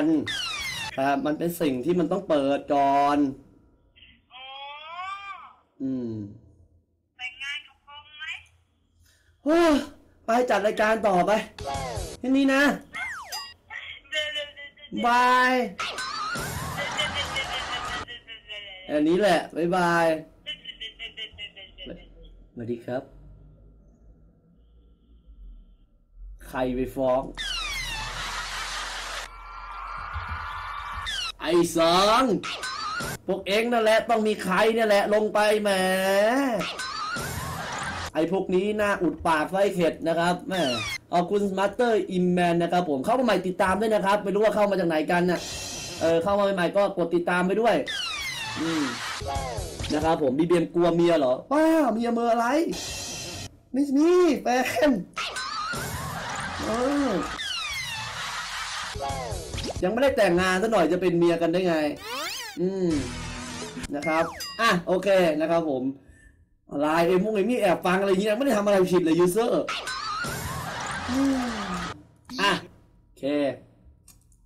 อันครับมันเป็นสิ่งที่มันต้องเปิดก่อน อ๋ออืมแต่งงานกับคงไหมโอ้ยไปจัดรายการต่อไปแค่นี้นะเดี๋ยวเดี๋ยวเดี๋ยวเดี๋ยวบาย อันนี้แหละ บ๊ายบาย สวัสดีครับ ใครไปฟ้อง สองพวกเองนั่นแหละต้องมีใครเนี่ยแหละลงไปแหมไอ้พวกนี้น่าอุดปากไส้เข็ดนะครับแม่เอาคุณมาสเตอร์อิมแมนนะครับผมเข้ามาใหม่ติดตามด้วยนะครับ ไม่รู้ว่าเข้ามาจากไหนกันนะเออเข้ามาใหม่ๆก็กดติดตามไปด้วย อืมนะครับผมบีเบียนกลัวเมียเหรอป้าเมียเมื่ออะไร ไม่มีแฟนเออ ยังไม่ได้แต่งงานซะหน่อยจะเป็นเมียกันได้ไง อืมนะครับ อะโอเคนะครับผมอะไรเอ็มมุงเอ็มมี่แอบฟังอะไรอย่างเงี้ยไม่ได้ทำอะไรผิดเลยยูเซอร์อะโอเค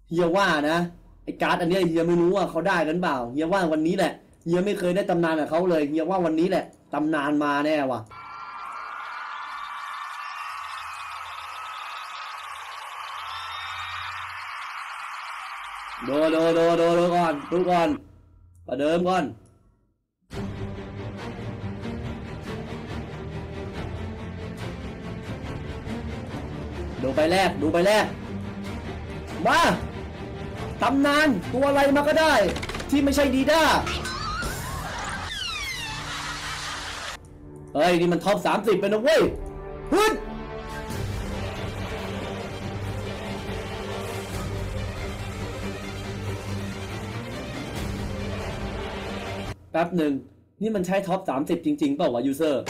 เฮียว่านะไอ้การ์ดอันเนี้ยเฮียไม่รู้ว่าเขาได้กันเปล่าเฮียว่าวันนี้แหละเฮียไม่เคยได้ตำนานกับเขาเลยเฮียว่าวันนี้แหละตำนานมาแน่ว่ะ ดูดูดูดูดูก่อนดูก่อนประเดิมก่อนดูไปแรกดูไปแรกมาตำนานตัวอะไรมาก็ได้ ที่ไม่ใช่ดีด้าเฮ้ย นี่มันท็อปสามสิบเป็นนะเว้ยฮึ แป๊บหนึ่งนี่มันใช้ท็อปสามสิบจริง ๆ เปล่าวะยูเซอร์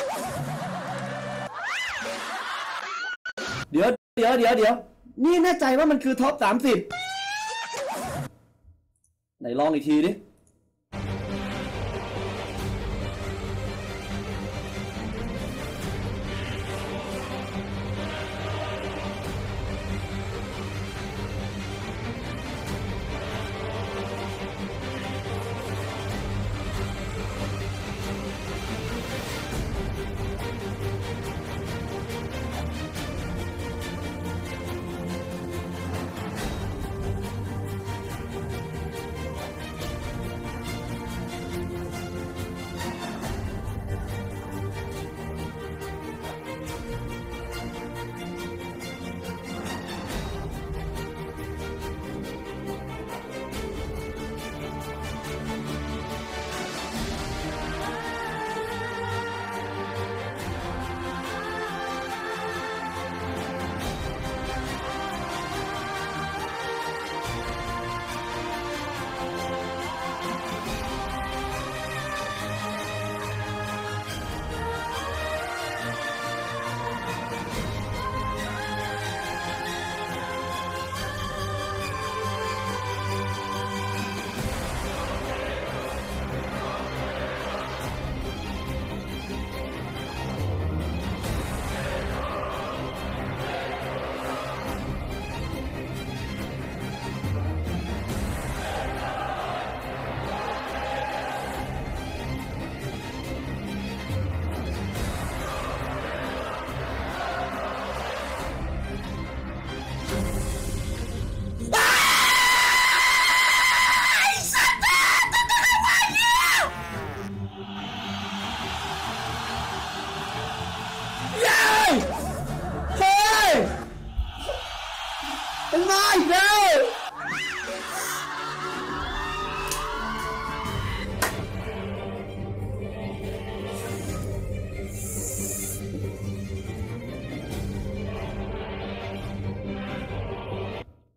เดี๋ยวเดี๋ยวเดี๋ยวเดี๋ยวนี่แน่ใจว่ามันคือท็อปสามสิบไหนลองอีกทีดิ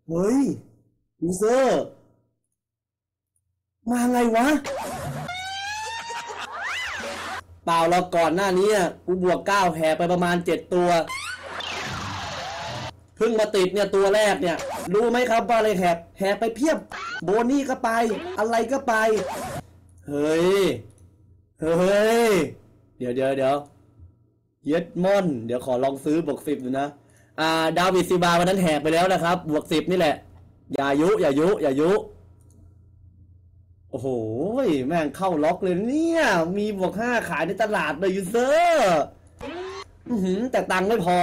เฮ้ยยูเซอร์มาไงวะ เปล่าเราก่อนหน้านี้อะกูบวกเก้าแหกไปประมาณเจ็ดตัว เพิ่งมาติดเนี่ยตัวแรกเนี่ย รู้ไหมครับว่าอะไรแหกแหกไปเพียบ โบนี่ก็ไป อะไรก็ไป เฮ้ย เฮ้ย เดี๋ยวเดี๋ยวเดี๋ยวเย็ดม่อน เดี๋ยวขอลองซื้อบวกสิบดูนะ อ่าดาวิดซิบาวันนั้นแหกไปแล้วนะครับ บวกสิบนี่แหละ อย่ายุ อย่ายุ อย่ายุ โอ้โห แม่งเข้าล็อกเลยเนี่ย มีบวกห้าขายในตลาดเลยยูเซอร์อืแต่ตังค์ไม่พอ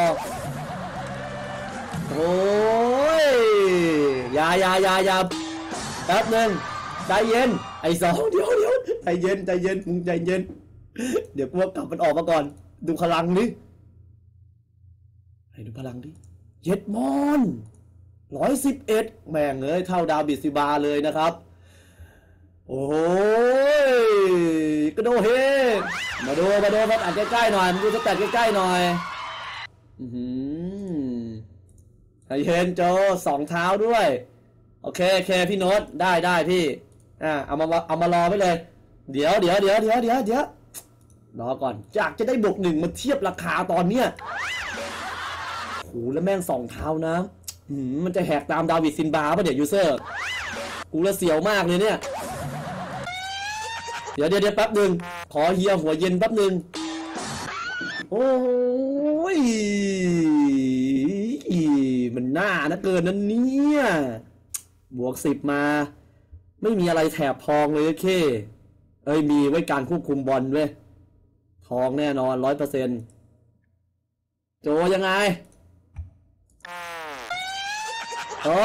โอ้ยอย่าอย่าอย่าอย่าแป๊บนึงใจเย็น ไอ้สองเดี๋ยวเดี๋ยวใจเย็นใจเย็นมึงใจเย็น เดี๋ยวกูว่ากลับมันออกมาก่อน ดูพลังดิ ให้ดูพลังดิเย็ดมอนร้อยสิบเอ็ดแม่งเอ้ยเท่าดาวบิดซิบาเลยนะครับ โอ้ยกระโดดเฮมาดูมาดูครับอ่านใกล้ๆหน่อยมาดูสแตทใกล้ๆหน่อย อือหือเย็นโจสองเท้าด้วย โอเคโอเคพี่โน้ตได้ได้พี่อ่าเอามาเอามารอไว้เลย เดี๋ยวเดี๋ยวเดี๋ยวเดี๋ยวเดี๋ยวเดี๋ยวรอก่อนอยากจะได้บวกหนึ่งมาเทียบราคาตอนเนี้ย หแล้วแม่งสองเท้านะหืมมันจะแหกตามดาวิดซินบาป่ะเดี๋ยวยูเซอร์กูละเสียวมากเลยเนี่ย เดี๋ยวเดี๋ยวแป๊บหนึ่งขอเฮียหัวเย็นแป๊บหนึ่งโอ้ยมันหน่านะเกินนั่นเนี่ย บวกสิบมา ไม่มีอะไรแถบทองเลยเค เอ้ยมีไว้การควบคุมบอลเว้ย ทองแน่นอนร้อยเปอร์เซ็นโจยังไง โอ้